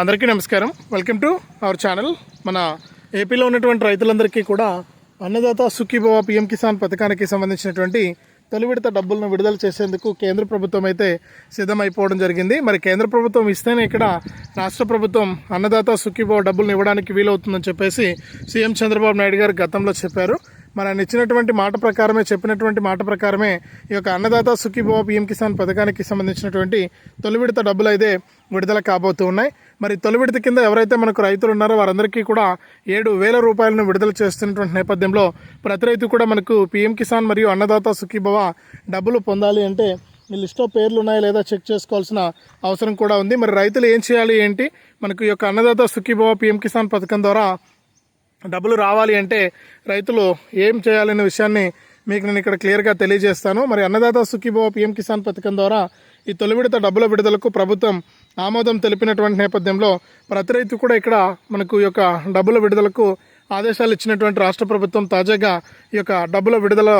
అందరికీ నమస్కారం. Welcome to our channel మన ఏపీలో ఉన్నటువంటి రైతులందరికీ కూడా అన్నదాత సుఖీభవ పిఎం కిసాన్ పథకానికి సంబంధించినటువంటి తొలి విడత డబ్బులను విడుదల చేసేందుకు కేంద్ర ప్రభుత్వం అయితే సిద్ధమైపోవడం జరిగింది. మరి కేంద్ర ప్రభుత్వం ఇస్తేనే ఇక్కడ రాష్ట్ర ప్రభుత్వం అన్నదాత సుఖీభవ డబ్బులను ఇవ్వడానికి వీలవుతుందని చెప్పేసి సీఎం చంద్రబాబు నాయుడు గారు గతంలో చెప్పారు. మరి ఆయన ఇచ్చినటువంటి మాట ప్రకారమే చెప్పినటువంటి మాట ప్రకారమే ఈ యొక్క అన్నదాత సుఖీభవ పిఎం కిసాన్ పథకానికి సంబంధించినటువంటి తొలి విడత డబ్బులు అయితే విడుదల కాబోతూ ఉన్నాయి. మరి తొలి విడత కింద ఎవరైతే మనకు రైతులు ఉన్నారో వారందరికీ కూడా ఏడు వేల రూపాయలను విడుదల చేస్తున్నటువంటి నేపథ్యంలో ప్రతి రైతు కూడా మనకు పిఎం కిసాన్ మరియు అన్నదాత సుఖీభవ డబ్బులు పొందాలి అంటే మీ లిస్ట్లో పేర్లు ఉన్నాయా లేదా చెక్ చేసుకోవాల్సిన అవసరం కూడా ఉంది. మరి రైతులు ఏం చేయాలి ఏంటి? మనకు ఈ యొక్క అన్నదాత సుఖీభవ పిఎం కిసాన్ పథకం ద్వారా డబ్బులు రావాలి అంటే రైతులు ఏం చేయాలనే విషయాన్ని మీకు నేను ఇక్కడ క్లియర్గా తెలియజేస్తాను. మరి అన్నదాత సుఖీభవ పిఎం కిసాన్ పథకం ద్వారా ఈ తొలి విడత డబ్బుల విడుదలకు ప్రభుత్వం ఆమోదం తెలిపినటువంటి నేపథ్యంలో ప్రతి రైతు కూడా ఇక్కడ మనకు ఈ యొక్క డబ్బుల విడుదలకు ఆదేశాలు ఇచ్చినటువంటి రాష్ట్ర ప్రభుత్వం తాజాగా ఈ యొక్క డబ్బుల విడుదల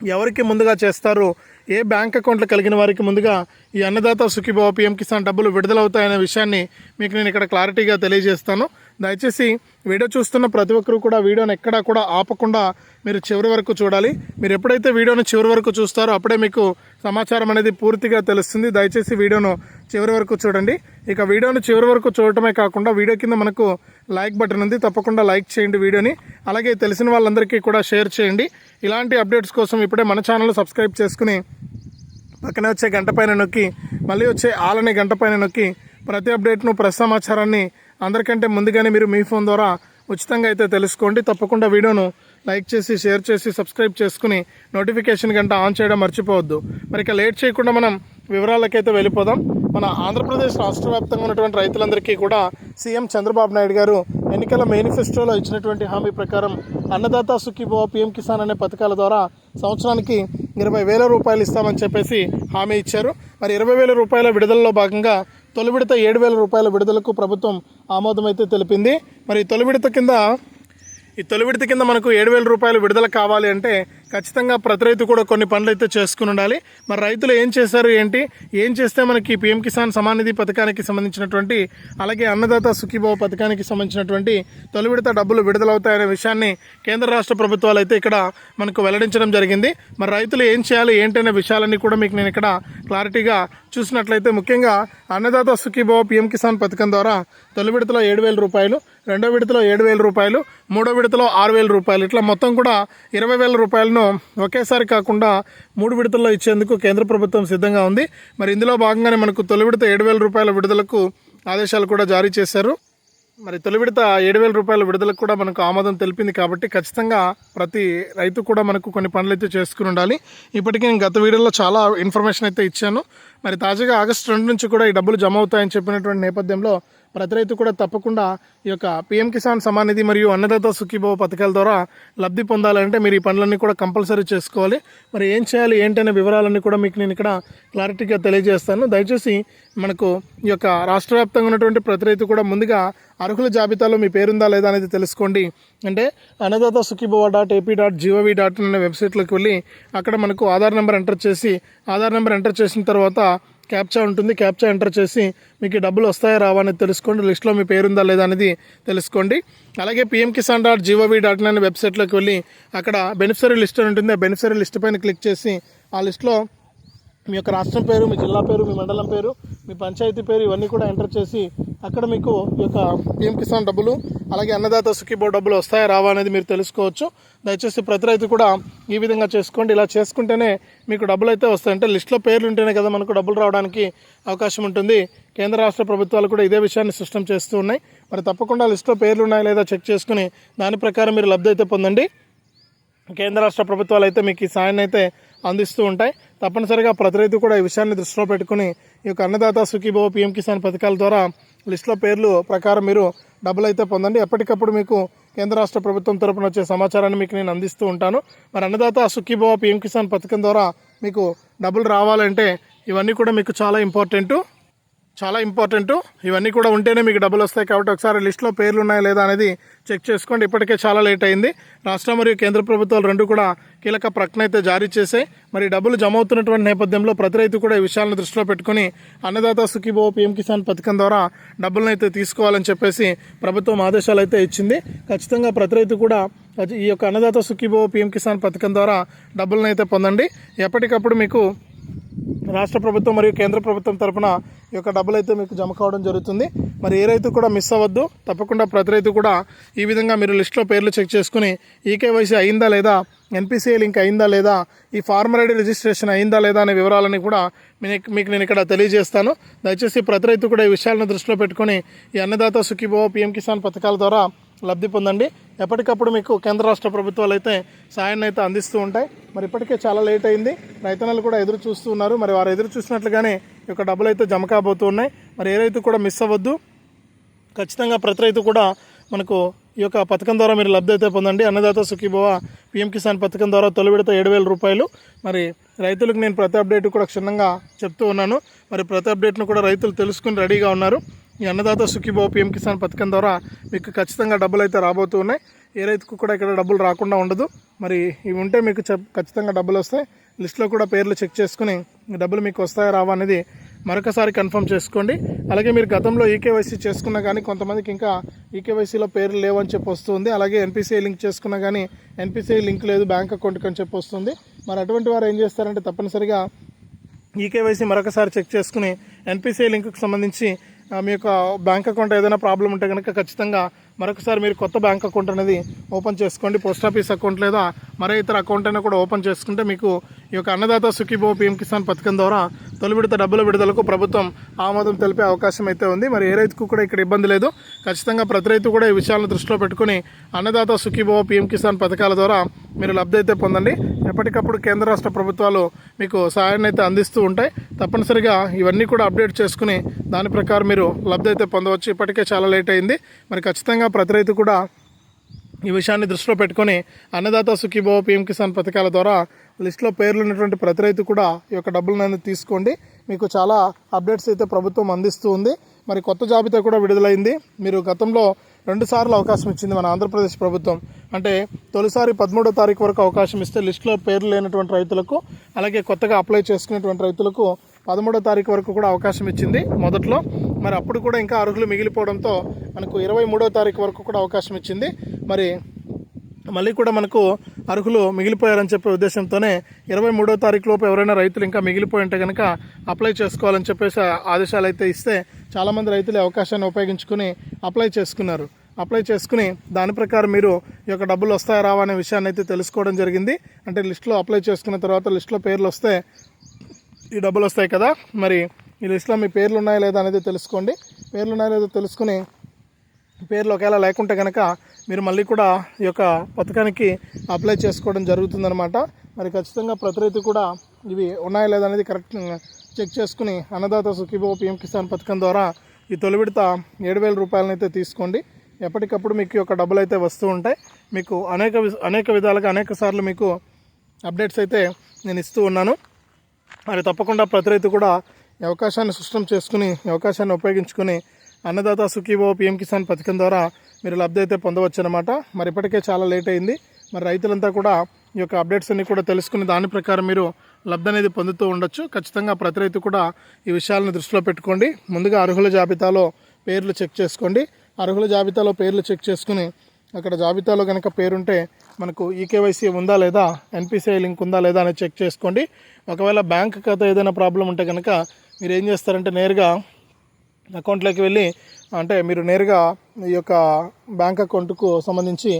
ఎవరికి ముందుగా చేస్తారు? ఏ బ్యాంక్ అకౌంట్లు కలిగిన వారికి ముందుగా ఈ అన్నదాత సుఖీభావ పిఎం కిసాన్ డబ్బులు విడుదలవుతాయనే విషయాన్ని మీకు నేను ఇక్కడ క్లారిటీగా తెలియజేస్తాను. దయచేసి వీడియో చూస్తున్న ప్రతి ఒక్కరు కూడా వీడియోని ఎక్కడా కూడా ఆపకుండా మీరు చివరి వరకు చూడాలి. మీరు ఎప్పుడైతే వీడియోను చివరి వరకు చూస్తారో అప్పుడే మీకు సమాచారం అనేది పూర్తిగా తెలుస్తుంది. దయచేసి వీడియోను చివరి వరకు చూడండి. ఇక వీడియోను చివరి వరకు చూడటమే కాకుండా వీడియో కింద మనకు లైక్ బటన్ ఉంది. తప్పకుండా లైక్ చేయండి వీడియోని. అలాగే తెలిసిన వాళ్ళందరికీ కూడా షేర్ చేయండి. ఇలాంటి అప్డేట్స్ కోసం ఇప్పుడే మన ఛానల్ సబ్స్క్రైబ్ చేసుకుని పక్కనే వచ్చే గంట పైన నొక్కి మళ్ళీ వచ్చే ఆలనే గంట పైన నొక్కి ప్రతి అప్డేట్ను ప్రతి సమాచారాన్ని అందరికంటే ముందుగానే మీరు మీ ఫోన్ ద్వారా ఉచితంగా అయితే తెలుసుకోండి. తప్పకుండా వీడియోను లైక్ చేసి షేర్ చేసి సబ్స్క్రైబ్ చేసుకుని నోటిఫికేషన్ గంట ఆన్ చేయడం మర్చిపోవద్దు. మరి ఇక లేట్ చేయకుండా మనం వివరాలకైతే వెళ్ళిపోదాం. మన ఆంధ్రప్రదేశ్ రాష్ట్ర వ్యాప్తంగా ఉన్నటువంటి రైతులందరికీ కూడా సీఎం చంద్రబాబు నాయుడు గారు ఎన్నికల మేనిఫెస్టోలో ఇచ్చినటువంటి హామీ ప్రకారం అన్నదాత సుఖీభవ పిఎం కిసాన్ అనే పథకాల ద్వారా సంవత్సరానికి ఇరవై వేల రూపాయలు ఇస్తామని చెప్పేసి హామీ ఇచ్చారు. మరి ఇరవై వేల రూపాయల విడుదలలో భాగంగా తొలి విడత ఏడు వేల రూపాయల విడుదలకు ప్రభుత్వం ఆమోదం అయితే తెలిపింది. మరి తొలి విడత కింద ఈ తొలి విడత కింద మనకు ఏడు వేల రూపాయలు విడుదల కావాలి అంటే ఖచ్చితంగా ప్రతి రైతు కూడా కొన్ని పనులు అయితే చేసుకుని ఉండాలి. మరి రైతులు ఏం చేశారు ఏంటి? ఏం చేస్తే మనకి పిఎం కిసాన్ సమాన్ నిధి పథకానికి సంబంధించినటువంటి అలాగే అన్నదాత సుఖీభావ పథకానికి సంబంధించినటువంటి తొలి విడత డబ్బులు విడుదలవుతాయనే విషయాన్ని కేంద్ర రాష్ట్ర ప్రభుత్వాలు అయితే ఇక్కడ మనకు వెల్లడించడం జరిగింది. మరి రైతులు ఏం చేయాలి ఏంటనే విషయాలన్నీ కూడా మీకు నేను ఇక్కడ క్లారిటీగా చూసినట్లయితే ముఖ్యంగా అన్నదాత సుఖీభావ పిఎం కిసాన్ పథకం ద్వారా తొలి విడతలో ఏడు వేల రూపాయలు రెండో విడతలో ఏడు వేల రూపాయలు మూడో విడతలో ఆరు వేల రూపాయలు. ఇట్లా మొత్తం కూడా ఇరవై వేల రూపాయలను ఒకేసారి కాకుండా మూడు విడతల్లో ఇచ్చేందుకు కేంద్ర ప్రభుత్వం సిద్ధంగా ఉంది. మరి ఇందులో భాగంగానే మనకు తొలి విడత ఏడు వేల రూపాయల విడుదలకు ఆదేశాలు కూడా జారీ చేశారు. మరి తొలి విడత ఏడు వేల రూపాయల విడుదలకు కూడా మనకు ఆమోదం తెలిపింది కాబట్టి ఖచ్చితంగా ప్రతి రైతు కూడా మనకు కొన్ని పనులు అయితే చేసుకుని ఉండాలి. ఇప్పటికీ నేను గత వీడియోలో చాలా ఇన్ఫర్మేషన్ అయితే ఇచ్చాను. మరి తాజాగా ఆగస్టు రెండు నుంచి కూడా ఈ డబ్బులు జమ అవుతాయని చెప్పినటువంటి నేపథ్యంలో ప్రతి రైతు కూడా తప్పకుండా ఈ యొక్క పిఎం కిసాన్ సమాన్ నిధి మరియు అన్నదాత సుఖీభవ పథకాల ద్వారా లబ్ధి పొందాలంటే మీరు ఈ పనులన్నీ కూడా కంపల్సరీ చేసుకోవాలి. మరి ఏం చేయాలి ఏంటనే వివరాలన్నీ కూడా మీకు నేను ఇక్కడ క్లారిటీగా తెలియజేస్తాను. దయచేసి మనకు ఈ యొక్క రాష్ట్ర వ్యాప్తంగా ఉన్నటువంటి ప్రతి రైతు కూడా ముందుగా అర్హుల జాబితాలో మీ పేరుందా లేదా అనేది తెలుసుకోండి. అంటే Annadata Sukhibhava dot AP dot G O V dot అనే వెబ్సైట్లోకి వెళ్ళి అక్కడ మనకు ఆధార్ నెంబర్ ఎంటర్ చేసి ఆధార్ నెంబర్ ఎంటర్ చేసిన తర్వాత క్యాప్చా ఉంటుంది. క్యాప్చా ఎంటర్ చేసి మీకు డబ్బులు వస్తాయా రావా అనేది తెలుసుకోండి. లిస్ట్లో మీ పేరుందా లేదా అనేది తెలుసుకోండి. అలాగే PM Kisan dot G O V dot in అనే వెబ్సైట్లోకి వెళ్ళి అక్కడ బెనిఫిషరీ లిస్ట్ ఉంటుంది. ఆ బెనిఫిషరీ లిస్ట్ పైన క్లిక్ చేసి ఆ లిస్ట్లో మీ యొక్క రాష్ట్రం పేరు మీ జిల్లా పేరు మీ మండలం పేరు మీ పంచాయతీ పేరు ఇవన్నీ కూడా ఎంటర్ చేసి అక్కడ మీకు ఈ యొక్క పిఎం కిసాన్ డబ్బులు అలాగే అన్నదాత సుఖీబో డబ్బులు వస్తాయా రావా అనేది మీరు తెలుసుకోవచ్చు. దయచేసి ప్రతి రైతు కూడా ఈ విధంగా చేసుకోండి. ఇలా చేసుకుంటేనే మీకు డబ్బులు అయితే వస్తాయి. అంటే లిస్ట్లో పేర్లు ఉంటేనే కదా మనకు డబ్బులు రావడానికి అవకాశం ఉంటుంది. కేంద్ర రాష్ట్ర ప్రభుత్వాలు కూడా ఇదే విషయాన్ని సిస్టమ్ చేస్తూ ఉన్నాయి. మరి తప్పకుండా లిస్ట్లో పేర్లు ఉన్నాయా లేదా చెక్ చేసుకుని దాని ప్రకారం మీరు లబ్ధి అయితే పొందండి. కేంద్ర రాష్ట్ర ప్రభుత్వాలు అయితే మీకు ఈ సాయాన్ని అయితే అందిస్తూ ఉంటాయి. తప్పనిసరిగా ప్రతి రైతు కూడా ఈ విషయాన్ని దృష్టిలో పెట్టుకుని ఈ యొక్క అన్నదాత సుఖీభవ పిఎం కిసాన్ పథకాల ద్వారా లిస్టులో పేర్లు ప్రకారం మీరు డబ్బులు అయితే పొందండి. ఎప్పటికప్పుడు మీకు కేంద్ర రాష్ట్ర ప్రభుత్వం తరపున వచ్చే సమాచారాన్ని మీకు నేను అందిస్తూ ఉంటాను. మరి అన్నదాత సుఖీభవ పిఎం కిసాన్ పథకం ద్వారా మీకు డబ్బులు రావాలంటే ఇవన్నీ కూడా మీకు చాలా ఇంపార్టెంటు. చాలా ఇంపార్టెంట్ ఇవన్నీ కూడా ఉంటేనే మీకు డబ్బులు వస్తాయి కాబట్టి ఒకసారి లిస్ట్లో పేర్లు ఉన్నాయా లేదా అనేది చెక్ చేసుకోండి. ఇప్పటికే చాలా లేట్ అయింది. రాష్ట్ర మరియు కేంద్ర ప్రభుత్వాలు రెండు కూడా కీలక ప్రకటన అయితే జారీ చేశాయి. మరి డబ్బులు జమ అవుతున్నటువంటి నేపథ్యంలో ప్రతి రైతు కూడా ఈ విషయాలను దృష్టిలో పెట్టుకుని అన్నదాత సుఖీభో పీఎం కిసాన్ పథకం ద్వారా డబ్బులను అయితే తీసుకోవాలని చెప్పేసి ప్రభుత్వం ఆదేశాలు అయితే ఇచ్చింది. ఖచ్చితంగా ప్రతి రైతు కూడా ఈ యొక్క అన్నదాత సుఖీభో పీఎం కిసాన్ పథకం ద్వారా డబ్బులను అయితే పొందండి. ఎప్పటికప్పుడు మీకు రాష్ట్ర ప్రభుత్వం మరియు కేంద్ర ప్రభుత్వం తరపున ఈ యొక్క డబ్బులు అయితే మీకు జమ కావడం జరుగుతుంది. మరి ఏ రైతు కూడా మిస్ అవ్వద్దు. తప్పకుండా ప్రతి రైతు కూడా ఈ విధంగా మీరు లిస్ట్లో పేర్లు చెక్ చేసుకుని ఈకేవైసీ అయిందా లేదా ఎన్పిసిఐ లింక్ అయిందా లేదా ఈ ఫార్మర్ ఐడి రిజిస్ట్రేషన్ అయిందా లేదా అనే వివరాలని కూడా మీకు మీకు నేను ఇక్కడ తెలియజేస్తాను. దయచేసి ప్రతి రైతు కూడా ఈ విషయాలను దృష్టిలో పెట్టుకొని ఈ అన్నదాత సుఖీభవ పిఎం కిసాన్ పథకాల ద్వారా లబ్ధి పొందండి. ఎప్పటికప్పుడు మీకు కేంద్ర రాష్ట్ర ప్రభుత్వాలు అయితే సాయాన్ని అయితే అందిస్తూ ఉంటాయి. మరి ఇప్పటికే చాలా లేట్ అయింది. రైతన్నలు కూడా ఎదురు చూస్తూ ఉన్నారు. మరి వారు ఎదురు చూసినట్లుగానే యొక్క డబ్బులు అయితే జమ కాబోతున్నాయి. మరి ఏ రైతు కూడా మిస్ అవ్వద్దు. ఖచ్చితంగా ప్రతి రైతు కూడా మనకు ఈ యొక్క పథకం ద్వారా మీరు లబ్ధి అయితే పొందండి. అన్నదాత సుఖీభవ పిఎం కిసాన్ పథకం ద్వారా తొలి విడత ఏడు వేల రూపాయలు. మరి రైతులకు నేను ప్రతి అప్డేట్ కూడా క్షుణ్ణంగా చెప్తూ ఉన్నాను. మరి ప్రతి అప్డేట్ను కూడా రైతులు తెలుసుకుని రెడీగా ఉన్నారు. ఈ అన్నదాత సుఖీభవ పిఎం కిసాన్ పథకం ద్వారా మీకు ఖచ్చితంగా డబ్బులు అయితే రాబోతూ ఉన్నాయి ఏ రైతుకు కూడా ఇక్కడ డబ్బులు రాకుండా ఉండదు. మరి ఇవి ఉంటే మీకు చెప్ ఖచ్చితంగా డబ్బులు వస్తాయి. లిస్ట్లో కూడా పేర్లు చెక్ చేసుకుని డబ్బులు మీకు వస్తాయా రావా అనేది మరొకసారి కన్ఫర్మ్ చేసుకోండి. అలాగే మీరు గతంలో ఈకేవైసీ చేసుకున్నా కానీ కొంతమందికి ఇంకా ఈకేవైసీలో పేర్లు లేవని చెప్పి వస్తుంది. అలాగే ఎన్పిసిఐ లింక్ చేసుకున్నా కానీ ఎన్పిసిఐ లింక్ లేదు బ్యాంక్ అకౌంట్కి అని చెప్పి వస్తుంది. మరి అటువంటి వారు ఏం చేస్తారంటే తప్పనిసరిగా ఈకేవైసీ మరొకసారి చెక్ చేసుకుని ఎన్పిసిఐ లింక్కి సంబంధించి మీ యొక్క బ్యాంక్ అకౌంట్ ఏదైనా ప్రాబ్లం ఉంటే కనుక ఖచ్చితంగా మరొకసారి మీరు కొత్త బ్యాంక్ అకౌంట్ అనేది ఓపెన్ చేసుకోండి. పోస్ట్ ఆఫీస్ అకౌంట్ లేదా మరే ఇతర అకౌంట్ అయినా కూడా ఓపెన్ చేసుకుంటే మీకు ఈ యొక్క అన్నదాత సుఖీభో పీఎం కిసాన్ పథకం ద్వారా తొలి విడత డబ్బుల విడుదలకు ప్రభుత్వం ఆమోదం తెలిపే అవకాశం అయితే ఉంది. మరి ఏ రైతుకు కూడా ఇక్కడ ఇబ్బంది లేదు. ఖచ్చితంగా ప్రతి రైతు కూడా ఈ విషయాలను దృష్టిలో పెట్టుకుని అన్నదాత సుఖీభో పీఎం కిసాన్ పథకాల ద్వారా మీరు లబ్ధి అయితే పొందండి. ఎప్పటికప్పుడు కేంద్ర రాష్ట్ర ప్రభుత్వాలు మీకు సహాయాన్ని అయితే అందిస్తూ ఉంటాయి. తప్పనిసరిగా ఇవన్నీ కూడా అప్డేట్ చేసుకుని దాని ప్రకారం మీరు లబ్ధి అయితే పొందవచ్చు. ఇప్పటికే చాలా లేట్ అయింది. మరి ఖచ్చితంగా ప్రతి రైతు కూడా ఈ విషయాన్ని దృష్టిలో పెట్టుకొని అన్నదాత సుఖీభవ పిఎం కిసాన్ పథకాల ద్వారా లిస్టులో పేర్లు ఉన్నటువంటి ప్రతి రైతు కూడా ఈ యొక్క డబ్బులను అనేది తీసుకోండి. మీకు చాలా అప్డేట్స్ అయితే ప్రభుత్వం అందిస్తూ ఉంది. మరి కొత్త జాబితా కూడా విడుదలైంది. మీరు గతంలో రెండుసార్లు అవకాశం ఇచ్చింది మన ఆంధ్రప్రదేశ్ ప్రభుత్వం. అంటే తొలిసారి పదమూడో తారీఖు వరకు అవకాశం ఇస్తే లిస్టులో పేర్లు లేనటువంటి రైతులకు అలాగే కొత్తగా అప్లై చేసుకునేటువంటి రైతులకు పదమూడో తారీఖు వరకు కూడా అవకాశం ఇచ్చింది మొదట్లో. మరి అప్పుడు కూడా ఇంకా అర్హులు మిగిలిపోవడంతో మనకు ఇరవై మూడో తారీఖు వరకు కూడా అవకాశం ఇచ్చింది. మరి మళ్ళీ కూడా మనకు అర్హులు మిగిలిపోయారని చెప్పే ఉద్దేశంతోనే ఇరవై మూడో తారీఖు లోపు ఎవరైనా రైతులు ఇంకా మిగిలిపోయి ఉంటే కనుక అప్లై చేసుకోవాలని చెప్పేసి ఆదేశాలు అయితే ఇస్తే చాలామంది రైతులు అవకాశాన్ని ఉపయోగించుకుని అప్లై చేసుకున్నారు. అప్లై చేసుకుని దాని ప్రకారం మీరు ఈ యొక్క డబ్బులు వస్తాయా రావా అనే విషయాన్ని అయితే తెలుసుకోవడం జరిగింది. అంటే లిస్టులో అప్లై చేసుకున్న తర్వాత లిస్టులో పేర్లు వస్తే ఈ డబ్బులు వస్తాయి కదా. మరి ఈ లిస్టులో మీ పేర్లు ఉన్నాయా లేదా అనేది తెలుసుకోండి. పేర్లు ఉన్నాయా లేదో తెలుసుకుని పేర్లు ఒకవేళ లేకుంటే కనుక మీరు మళ్ళీ కూడా ఈ యొక్క పథకానికి అప్లై చేసుకోవడం జరుగుతుందన్నమాట. మరి ఖచ్చితంగా ప్రతి రైతు కూడా ఇవి ఉన్నాయా లేదా అనేది కరెక్ట్ చెక్ చేసుకుని అన్నదాత సుఖీభో పిఎం కిసాన్ పథకం ద్వారా ఈ తొలి విడత ఏడు వేల రూపాయలనైతే తీసుకోండి. ఎప్పటికప్పుడు మీకు యొక్క డబ్బులు అయితే వస్తూ ఉంటాయి. మీకు అనేక వి- అనేక విధాలుగా అనేక సార్లు మీకు అప్డేట్స్ అయితే నేను ఇస్తూ ఉన్నాను. మరి తప్పకుండా ప్రతి రైతు కూడా ఈ అవకాశాన్ని సృష్టం చేసుకుని ఈ అవకాశాన్ని ఉపయోగించుకుని అన్నదాత సుఖీభో పిఎం కిసాన్ పథకం ద్వారా మీరు లబ్ధి అయితే పొందవచ్చు అనమాట మరి ఇప్పటికే చాలా లేట్ అయింది. మరి రైతులంతా కూడా ఈ యొక్క అప్డేట్స్ అన్ని కూడా తెలుసుకుని దాని ప్రకారం మీరు లబ్ధి అనేది పొందుతూ ఉండొచ్చు. ఖచ్చితంగా ప్రతి రైతు కూడా ఈ విషయాలను దృష్టిలో పెట్టుకోండి. ముందుగా అర్హుల జాబితాలో పేర్లు చెక్ చేసుకోండి. అర్హుల జాబితాలో పేర్లు చెక్ చేసుకుని అక్కడ జాబితాలో కనుక పేరుంటే మనకు ఈకేవైసీ ఉందా లేదా ఎన్పిసిఐ లింక్ ఉందా లేదా అనేది చెక్ చేసుకోండి. ఒకవేళ బ్యాంక్ ఖాతా ఏదైనా ప్రాబ్లం ఉంటే కనుక మీరు ఏం చేస్తారంటే నేరుగా అకౌంట్లోకి వెళ్ళి అంటే మీరు నేరుగా ఈ యొక్క బ్యాంక్ అకౌంట్కు సంబంధించి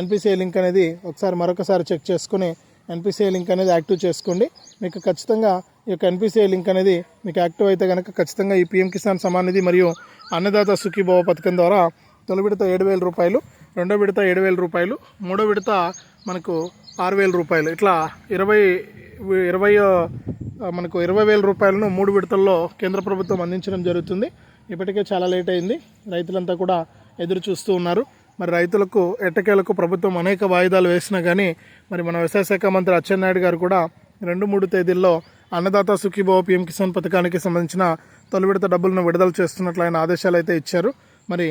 ఎన్పిసిఐ లింక్ అనేది ఒకసారి మరొకసారి చెక్ చేసుకుని ఎన్పిసిఐ లింక్ అనేది యాక్టివ్ చేసుకోండి. మీకు ఖచ్చితంగా ఈ యొక్క ఎన్పిసిఐ లింక్ అనేది మీకు యాక్టివ్ అయితే కనుక ఖచ్చితంగా ఈ పిఎం కిసాన్ సమాన్ నిధి మరియు అన్నదాత సుఖీభావ పథకం ద్వారా తొలి విడత ఏడు వేల రూపాయలు రెండో విడత ఏడు వేల రూపాయలు మూడో విడత మనకు ఆరు వేల రూపాయలు. ఇట్లా ఇరవై ఇరవై మనకు ఇరవై వేల రూపాయలను మూడు విడతల్లో కేంద్ర ప్రభుత్వం అందించడం జరుగుతుంది. ఇప్పటికే చాలా లేట్ అయింది. రైతులంతా కూడా ఎదురు చూస్తూ ఉన్నారు. మరి రైతులకు ఎట్టకేలకు ప్రభుత్వం అనేక వాయిదాలు వేసినా కానీ మరి మన వ్యవసాయ శాఖ మంత్రి అచ్చెన్నాయుడు గారు కూడా రెండు మూడు తేదీల్లో అన్నదాత సుఖీభావ పిఎం కిసాన్ పథకానికి సంబంధించిన తొలి విడత డబ్బులను విడుదల చేస్తున్నట్లు ఆయన ఆదేశాలు అయితే ఇచ్చారు. మరి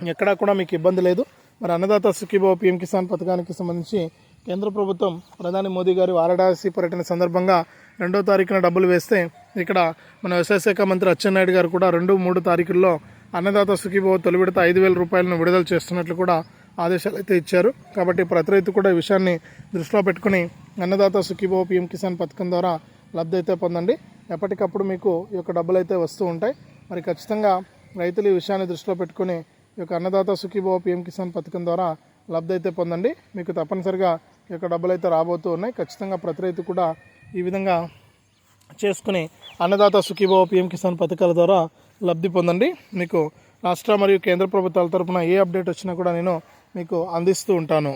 ఎక్కడా కూడా మీకు ఇబ్బంది లేదు. మరి అన్నదాత సుఖీభావ పిఎం కిసాన్ పథకానికి సంబంధించి కేంద్ర ప్రభుత్వం ప్రధాని మోదీ గారి వారణాసి పర్యటన సందర్భంగా రెండో తారీఖున డబ్బులు వేస్తే ఇక్కడ మన వ్యవసాయ శాఖ మంత్రి అచ్చెన్నాయుడు గారు కూడా రెండు మూడు తారీఖుల్లో అన్నదాత సుఖీభవ తొలి విడత ఐదు వేల రూపాయలను విడుదల చేస్తున్నట్లు కూడా ఆదేశాలు అయితే ఇచ్చారు. కాబట్టి ప్రతి రైతు కూడా ఈ విషయాన్ని దృష్టిలో పెట్టుకుని అన్నదాత సుఖీభవ పిఎం కిసాన్ పథకం ద్వారా లబ్ధి అయితే పొందండి. ఎప్పటికప్పుడు మీకు ఈ యొక్క డబ్బులు అయితే వస్తూ ఉంటాయి. మరి ఖచ్చితంగా రైతులు ఈ విషయాన్ని దృష్టిలో పెట్టుకుని ఈ యొక్క అన్నదాత సుఖీభవ పిఎం కిసాన్ పథకం ద్వారా లబ్ధి అయితే పొందండి. మీకు తప్పనిసరిగా ఈ యొక్క డబ్బులు అయితే రాబోతూ ఉన్నాయి. ఖచ్చితంగా ప్రతి రైతు కూడా ఈ విధంగా చేసుకుని అన్నదాత సుఖీభావ పిఎం కిసాన్ పథకాల ద్వారా లబ్ధి పొందండి. మీకు రాష్ట్ర మరియు కేంద్ర ప్రభుత్వాల తరపున ఏ అప్డేట్ వచ్చినా కూడా నేను మీకు అందిస్తూ ఉంటాను.